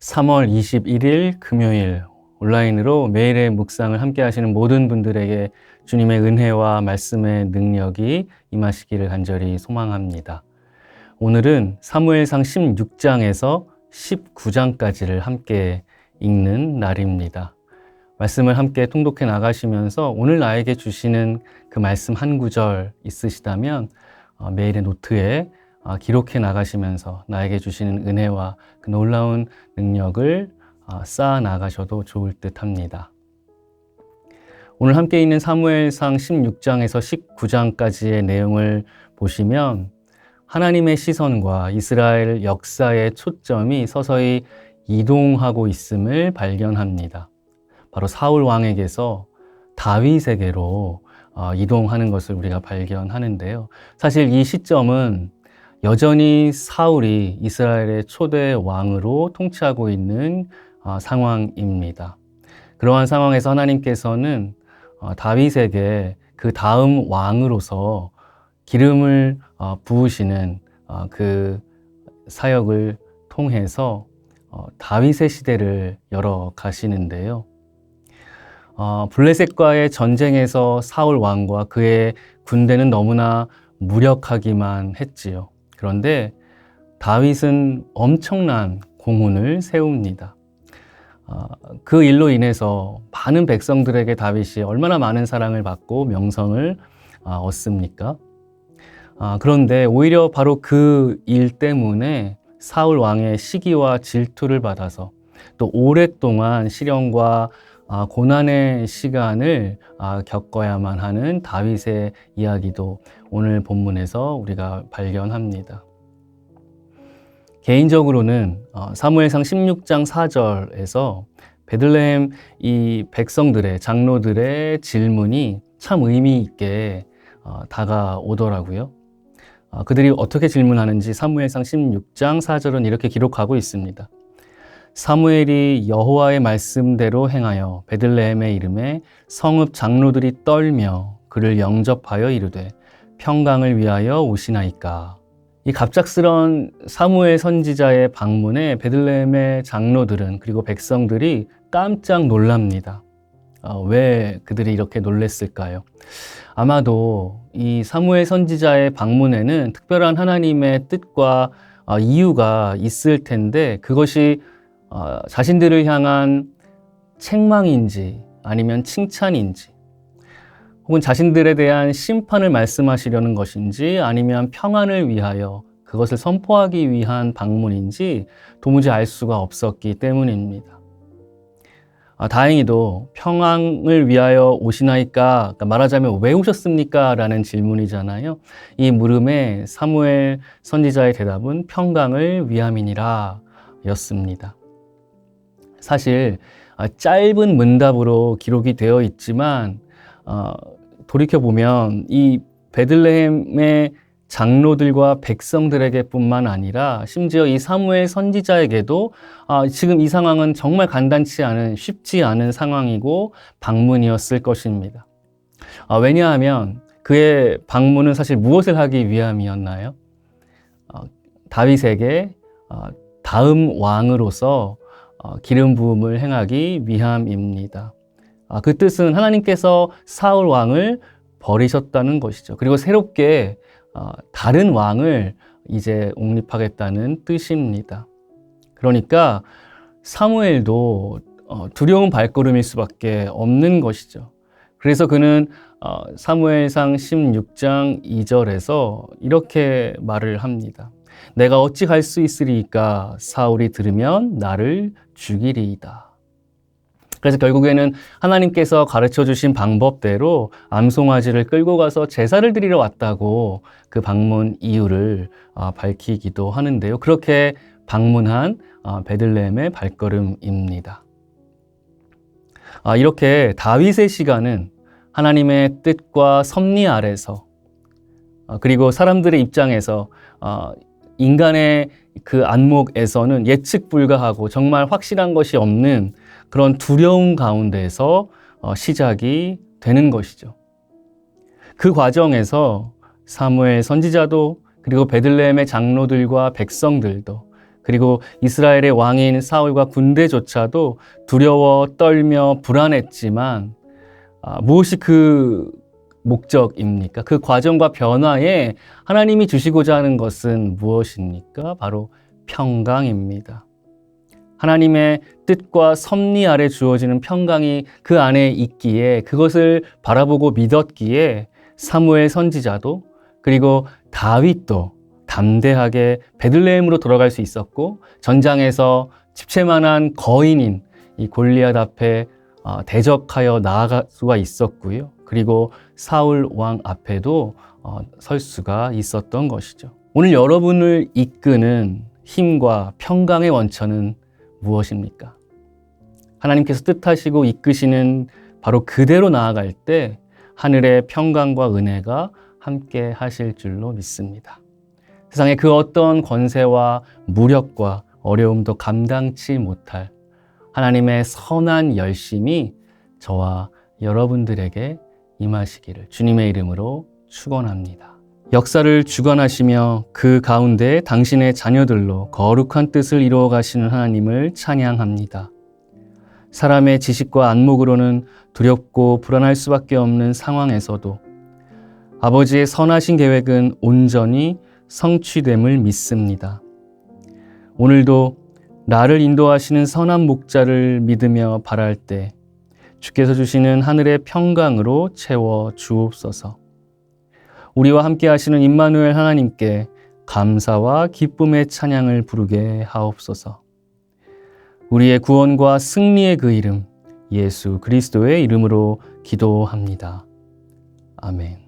3월 21일 금요일 온라인으로 매일의 묵상을 함께 하시는 모든 분들에게 주님의 은혜와 말씀의 능력이 임하시기를 간절히 소망합니다. 오늘은 사무엘상 16장에서 19장까지를 함께 읽는 날입니다. 말씀을 함께 통독해 나가시면서 오늘 나에게 주시는 그 말씀 한 구절 있으시다면 어, 매일의 노트에 어, 기록해 나가시면서 나에게 주시는 은혜와 그 놀라운 능력을 어, 쌓아 나가셔도 좋을 듯 합니다. 오늘 함께 있는 사무엘상 16장에서 19장까지의 내용을 보시면 하나님의 시선과 이스라엘 역사의 초점이 서서히 이동하고 있음을 발견합니다. 바로 사울 왕에게서 다윗에게로 어, 이동하는 것을 우리가 발견하는데요. 사실 이 시점은 여전히 사울이 이스라엘의 초대 왕으로 통치하고 있는 어, 상황입니다. 그러한 상황에서 하나님께서는 어, 다윗에게 그 다음 왕으로서 기름을 어, 부으시는 그 사역을 통해서 다윗의 시대를 열어 가시는데요. 블레셋과의 전쟁에서 사울 왕과 그의 군대는 너무나 무력하기만 했지요. 그런데 다윗은 엄청난 공훈을 세웁니다. 아, 그 일로 인해서 많은 백성들에게 다윗이 얼마나 많은 사랑을 받고 명성을 아, 얻습니까? 아, 그런데 오히려 바로 그 일 때문에 사울 왕의 시기와 질투를 받아서 또 오랫동안 시련과 고난의 시간을 겪어야만 하는 다윗의 이야기도 오늘 본문에서 우리가 발견합니다. 개인적으로는 어, 사무엘상 16장 4절에서 베들레헴 이 백성들의 장로들의 질문이 참 의미 있게 어, 다가오더라고요. 어, 그들이 어떻게 질문하는지 사무엘상 16장 4절은 이렇게 기록하고 있습니다. 사무엘이 여호와의 말씀대로 행하여 베들레헴의 이름에 성읍 장로들이 떨며 그를 영접하여 이르되 평강을 위하여 오시나이까. 이 갑작스런 사무엘 선지자의 방문에 베들레헴의 장로들은 그리고 백성들이 깜짝 놀랍니다. 어, 왜 그들이 이렇게 놀랬을까요? 아마도 이 사무엘 선지자의 방문에는 특별한 하나님의 뜻과 어, 이유가 있을 텐데 그것이 어, 자신들을 향한 책망인지 아니면 칭찬인지 혹은 자신들에 대한 심판을 말씀하시려는 것인지 아니면 평안을 위하여 그것을 선포하기 위한 방문인지 도무지 알 수가 없었기 때문입니다. 아, 다행히도 평안을 위하여 오시나이까 그러니까 말하자면 왜 오셨습니까? 라는 질문이잖아요. 이 물음에 사무엘 선지자의 대답은 평강을 위함이니라 였습니다. 사실 아, 짧은 문답으로 기록이 되어 있지만 어, 돌이켜 보면 이 베들레헴의 장로들과 백성들에게뿐만 아니라 심지어 이 사무엘 선지자에게도 아, 지금 이 상황은 정말 간단치 않은 쉽지 않은 상황이고 방문이었을 것입니다. 아, 왜냐하면 그의 방문은 사실 무엇을 하기 위함이었나요? 어, 다윗에게 어, 다음 왕으로서 어, 기름 부음을 행하기 위함입니다. 아, 그 뜻은 하나님께서 사울 왕을 버리셨다는 것이죠. 그리고 새롭게 어, 다른 왕을 이제 옹립하겠다는 뜻입니다. 그러니까 사무엘도 어, 두려운 발걸음일 수밖에 없는 것이죠. 그래서 그는 어, 사무엘상 16장 2절에서 이렇게 말을 합니다. 내가 어찌 갈 수 있으리까 사울이 들으면 나를 죽이리이다. 그래서 결국에는 하나님께서 가르쳐 주신 방법대로 암송아지를 끌고 가서 제사를 드리러 왔다고 그 방문 이유를 아, 밝히기도 하는데요. 그렇게 방문한 아, 베들레헴의 발걸음입니다. 아, 이렇게 다윗의 시간은 하나님의 뜻과 섭리 아래서 그리고 사람들의 입장에서 인간의 그 안목에서는 예측 불가하고 정말 확실한 것이 없는 그런 두려움 가운데서 어, 시작이 되는 것이죠. 그 과정에서 사무엘 선지자도 그리고 베들레헴의 장로들과 백성들도 그리고 이스라엘의 왕인 사울과 군대조차도 두려워 떨며 불안했지만 아, 무엇이 그 목적입니까? 그 과정과 변화에 하나님이 주시고자 하는 것은 무엇입니까? 바로 평강입니다. 하나님의 뜻과 섭리 아래 주어지는 평강이 그 안에 있기에 그것을 바라보고 믿었기에 사무엘 선지자도 그리고 다윗도 담대하게 베들레헴으로 돌아갈 수 있었고 전장에서 집채만한 거인인 이 골리앗 앞에 어, 대적하여 나아갈 수가 있었고요. 그리고 사울 왕 앞에도 어, 설 수가 있었던 것이죠. 오늘 여러분을 이끄는 힘과 평강의 원천은 무엇입니까? 하나님께서 뜻하시고 이끄시는 바로 그대로 나아갈 때 하늘의 평강과 은혜가 함께 하실 줄로 믿습니다. 세상의 그 어떤 권세와 무력과 어려움도 감당치 못할 하나님의 선한 열심이 저와 여러분들에게 임하시기를 주님의 이름으로 축원합니다. 역사를 주관하시며 그 가운데 당신의 자녀들로 거룩한 뜻을 이루어 가시는 하나님을 찬양합니다. 사람의 지식과 안목으로는 두렵고 불안할 수밖에 없는 상황에서도 아버지의 선하신 계획은 온전히 성취됨을 믿습니다. 오늘도 나를 인도하시는 선한 목자를 믿으며 바랄 때 주께서 주시는 하늘의 평강으로 채워 주옵소서. 우리와 함께 하시는 임마누엘 하나님께 감사와 기쁨의 찬양을 부르게 하옵소서. 우리의 구원과 승리의 그 이름 예수 그리스도의 이름으로 기도합니다. 아멘.